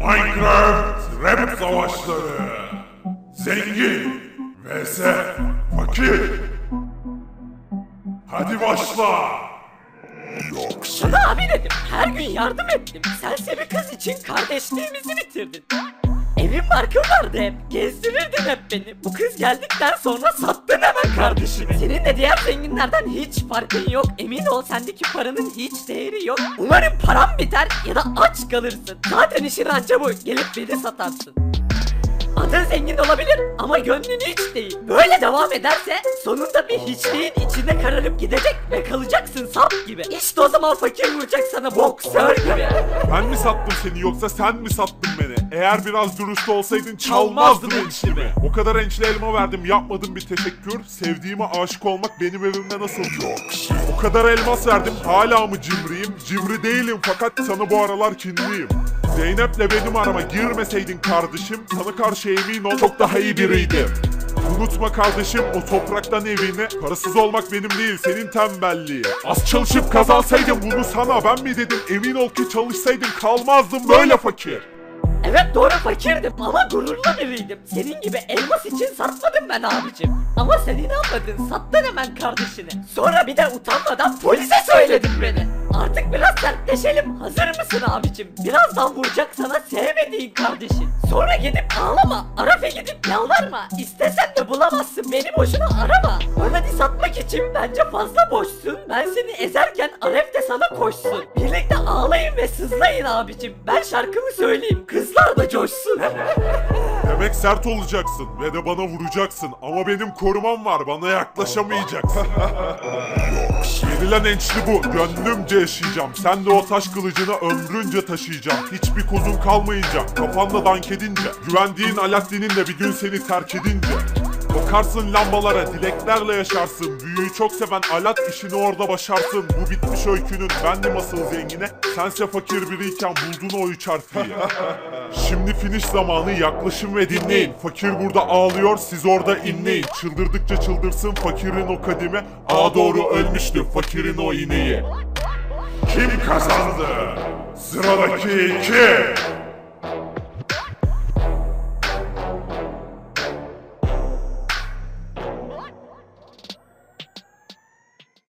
Minecraft Rap Savaşları Zengin vs Fakir Hadi başla Sana abi dedim. Her gün yardım ettim. Serseri kız için kardeşliğimizi bitirdin. Evin barkı vardı hep. Gezdirirdin hep beni. Bu kız geldikten sonra sattın hemen kardeşimi. Senin de diğer zenginlerden hiç farkın yok. Emin ol sendeki paranın hiç değeri yok. Umarım param biter ya da aç kalırsın. Zaten işin anca bu. Gelip beni satarsın. Adın zengin olabilir ama gönlün hiç değil. Böyle devam ederse sonunda bir hiçliğin içinde kararıp gidecek ve kalacaksın sap gibi. İşte o zaman fakir vuracak sana boksör gibi. Ben mi sattım seni yoksa sen mi sattın beni? Eğer biraz dürüst olsaydın çalmazdım Çalmazdım ençlimi. ençlimi. O kadar ençli elma verdim yapmadım bir teşekkür. Sevdiğime aşık olmak benim evimde nasıl yok? O kadar elmas verdim hala mı cimriyim? Cimri değilim fakat sana bu aralar kinliyim. Zeynep'le benim arama girmeseydin kardeşim Sana karşı emin ol çok daha iyi biriydim Unutma kardeşim o topraktan evini Parasız olmak benim değil senin tembelliği Az çalışıp kazansaydım bunu sana ben mi dedim Emin ol ki çalışsaydım kalmazdım böyle fakir Evet doğru fakirdim ama gururlu biriydim. Senin gibi elmas için satmadım ben abicim. Ama sen inanmadın sattın hemen kardeşini. Sonra bir de utanmadan. Artık biraz sertleşelim. Hazır mısın abicim? Birazdan vuracak sana sevmediğin kardeşin. Sonra gidip ağlama. Arafe gidip yalvarma. İstesen de bulamazsın. Beni boşuna arama. Bana diss atmak için bence fazla boşsun. Ben seni ezerken Aref de sana koşsun. Birlikte ağlayın ve sızlayın abicim. Ben şarkımı söyleyeyim. Kızlar da coşsun. Demek sert olacaksın ve de bana vuracaksın Ama benim korumam var bana yaklaşamayacaksın Yenilen ençli bu gönlümce yaşayacağım Sen de o taş kılıcını ömrünce taşıyacağım. Hiçbir kozun kalmayınca kafanda dank edince Güvendiğin Alaaddin'in de bir gün seni terk edince. Bakarsın lambalara dileklerle yaşarsın. Büyüyü çok seven Alat işini orada başarsın. Bu bitmiş öykünün bendim asıl zengine. Sense fakir biriyken buldun o üç harfiyi Şimdi finish zamanı yaklaşın ve dinleyin. Fakir burada ağlıyor siz orada inleyin. Çıldırdıkça çıldırsın fakirin o kadimi A doğru ölmüştü fakirin o ineği Kim kazandı? Sıradaki iki